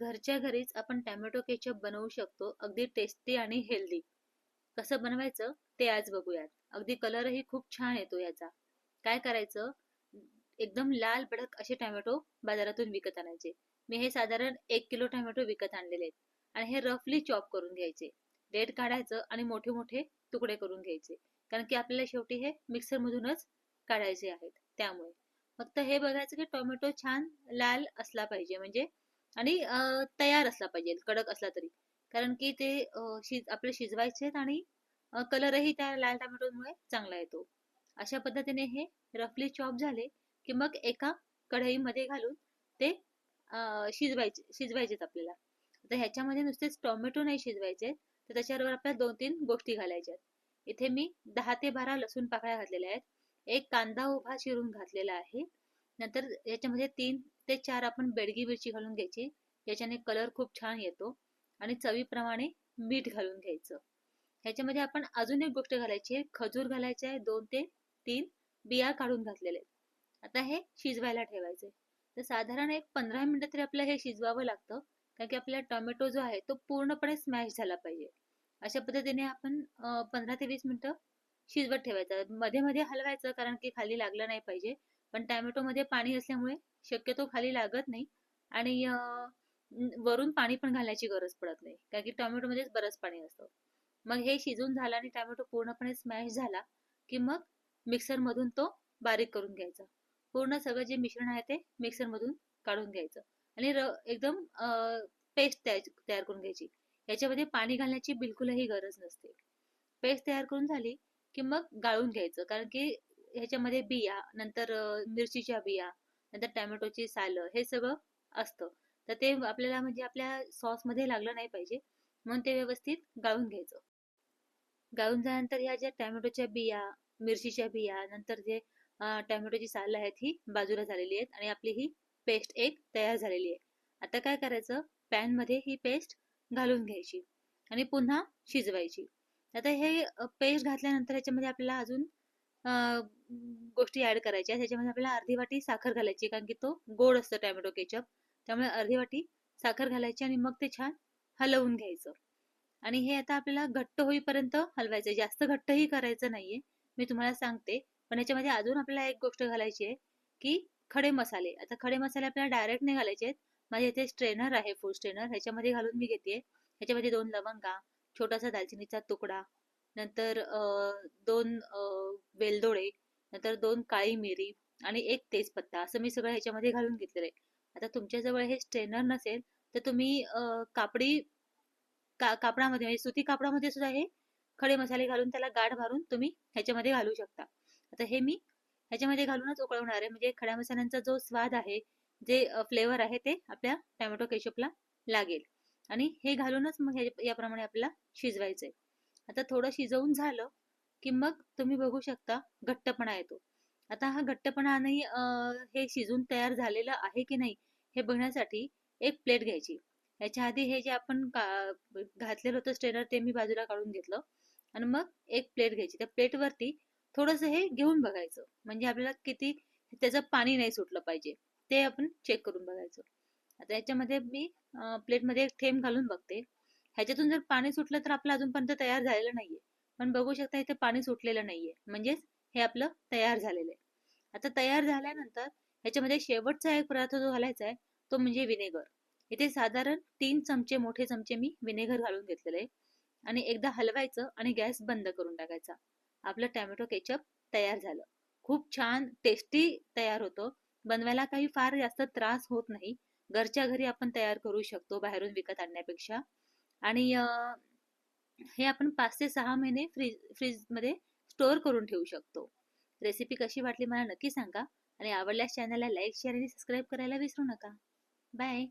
घरच्या घरीच आपण टॅमॅटो केचप बनवू शकतो. अगदी टेस्टी आणि हेल्दी कसं बनवायचं? ते आज बघूयात. अगदी कलरही खूप छान येतो याचा. काय करायचं? एकदम लाल भडक असे टॅमॅटो बाजारातून विकत आणायचे. मी हे साधारण एक किलो टॅमॅटो विकत आणलेले आहेत. आणि हे रफली चॉप करून घ्यायचे. डेट काढायचं आणि मोठे मोठे तुकडे करून घ्यायचे. कारण की आपल्याला शेवटी हे मिक्सर मधूनच काढायचे आहेत. त्यामुळे. फक्त हे बघायचं की टोमॅटो छान लाल असला पाहिजे. म्हणजे आणि तयार असला पाहिजे कडक असला तरी. कारण की ते शिज आपले शिजवायचे आहेत आणि कलरही त्या लाल टमॅटोमुळे चांगला येतो. अशा पद्धतीने हे रफली चॉप झाले की मग एका कढईमध्ये घालून ते शिजवायचे शिजवायचेत आपल्याला. तर ह्याच्यामध्ये नुसतेच टोमॅटो नाही शिजवायचे तर त्याच्याबरोबर आपल्याला दोन तीन गोष्टी घालायच्या इथे मी दहा ते बारा लसूण पाकळ्या घातलेल्या आहेत. एक कांदा उभा चिरून घातलेला आहे. नंतर याच्यामध्ये तीन ते चार आपण बेडगी मिरची घालून घ्यायची. याच्याने कलर खूप छान येतो. आणि चवीप्रमाणे मीठ घालून घ्यायचं. ह्याच्यामध्ये आपण अजून एक गोष्ट घालायची आहे. खजूर घालायचे आहे. दोन ते तीन बिया काढून घातलेले. आता हे शिजवायला ठेवायचे. तर साधारण एक पंधरा मिनिटं तरी आपल्याला हे शिजवावं लागतं. कारण की आपला टोमॅटो जो आहे तो पूर्णपणे स्मॅश झाला पाहिजे. अशा पद्धतीने आपण पंधरा ते वीस मिनिटं शिजवत ठेवायचं. मध्ये मध्ये हलवायचं कारण की खाली लागलं नाही पाहिजे. पण टॅमॅटोमध्ये पाणी असल्यामुळे शक्यतो खाली लागत नाही. आणि वरून पाणी पण घालण्याची गरज पडत नाही. कारण की टॉमॅटोमध्येच बरंच पाणी असतं. मग हे शिजून झालं आणि टोमॅटो पूर्णपणे स्मॅश झाला की मग मिक्सर मधून तो बारीक करून घ्यायचा. पूर्ण सगळं जे मिश्रण आहे ते मिक्सर मधून काढून घ्यायचं. आणि एकदम पेस्ट तयार करून घ्यायची. याच्यामध्ये पाणी घालण्याची बिलकुलही गरज नसते. पेस्ट तयार करून झाली की मग गाळून घ्यायचं. कारण की ह्याच्यामध्ये बिया नंतर मिरचीच्या बिया नंतर टॅमॅटोची सालं हे सगळं असतं. तर ते आपल्याला म्हणजे आपल्या सॉसमध्ये लागलं नाही पाहिजे. म्हणून ते व्यवस्थित गाळून घ्यायचं. गाळून झाल्यानंतर ह्या ज्या टॅमॅटोच्या बिया मिरचीच्या बिया नंतर जे टॅमॅटोची सालं आहेत ही बाजूला झालेली आहेत आणि आपली ही पेस्ट एक तयार झालेली आहे. आता काय करायचं? पॅनमध्ये ही पेस्ट घालून घ्यायची आणि पुन्हा शिजवायची. आता हे पेस्ट घातल्यानंतर ह्याच्यामध्ये आपल्याला अजून गोष्टी ऍड करायच्या. त्याच्यामध्ये आपल्याला अर्धी वाटी साखर घालायची कारण की तो गोड असतो टॅमॅटो केचप. त्यामुळे अर्धी वाटी साखर घालायची आणि मग ते छान हलवून घ्यायचं. आणि हे आता आपल्याला घट्ट होईपर्यंत हलवायचं जास्त घट्टही करायचं नाहीये. मी तुम्हाला सांगते. पण याच्यामध्ये अजून आपल्याला एक गोष्ट घालायची आहे की खडे मसाले. आता खडे मसाले आपल्याला डायरेक्ट नाही घालायचे आहेत. माझ्या इथे स्ट्रेनर आहे फूड स्ट्रेनर ह्याच्यामध्ये घालून मी घेते. ह्याच्यामध्ये दोन लवंगा छोटासा दालचिनीचा तुकडा नंतर दोन वेलदोडे नंतर दोन काळी मिरी आणि एक तेजपत्ता. असं मी सगळं ह्याच्यामध्ये घालून घेतलेलं आहे. आता तुमच्याजवळ हे स्ट्रेनर नसेल तर तुम्ही कापडी का कापडामध्ये म्हणजे सुती कापडामध्ये सुद्धा हे खडे मसाले घालून त्याला गाठ मारून तुम्ही ह्याच्यामध्ये घालू शकता. आता हे मी ह्याच्यामध्ये घालूनच उकळवणार आहे. म्हणजे खड्या मसाल्यांचा जो स्वाद आहे जे फ्लेवर आहे ते आपल्या टोमॅटो केशपला लागेल. आणि हे घालूनच मग याप्रमाणे आपल्याला शिजवायचंय. आता थोडं शिजवून झालं की मग तुम्ही बघू शकता घट्टपणा येतो. आता हा घट्टपणा नाही हे शिजून तयार झालेलं आहे की नाही हे बघण्यासाठी एक प्लेट घ्यायची. याच्या आधी हे जे आपण घातलेलं होतं स्ट्रेनर ते मी बाजूला काढून घेतलं आणि मग एक प्लेट घ्यायची. त्या प्लेटवरती थोडस हे घेऊन बघायचं. म्हणजे आपल्याला किती त्याचं पाणी नाही सुटलं पाहिजे. ते आपण चेक करून बघायचं. आता याच्यामध्ये मी प्लेटमध्ये एक थेंब घालून बघते. ह्याच्यातून जर पाणी सुटलं तर आपलं अजूनपर्यंत तयार झालेलं नाहीये. पण बघू शकता इथे पाणी सुटलेलं नाहीये. म्हणजेच हे आपलं तयार झालेलं आहे. आता तयार झाल्यानंतर ह्याच्यामध्ये शेवटचा एक पदार्थ जो घालायचा आहे तो म्हणजे विनेगर. इथे साधारण तीन चमचे मोठे चमचे मी विनेगर घालून घेतलेले आहे. आणि एकदा हलवायचं आणि गॅस बंद करून टाकायचा. आपलं टॅमॅटो केचप तयार झालं. खूप छान टेस्टी तयार होतो. बनवायला काही फार जास्त त्रास होत नाही. घरच्या घरी आपण तयार करू शकतो बाहेरून विकत आणण्यापेक्षा. आणि हे आपण पाच ते सहा महिने फ्रीज फ्रीजमध्ये स्टोअर करून ठेवू शकतो. रेसिपी कशी वाटली मला नक्की सांगा. आणि आवडल्यास चॅनलला लाईक शेअर आणि सबस्क्राईब करायला विसरू नका. बाय.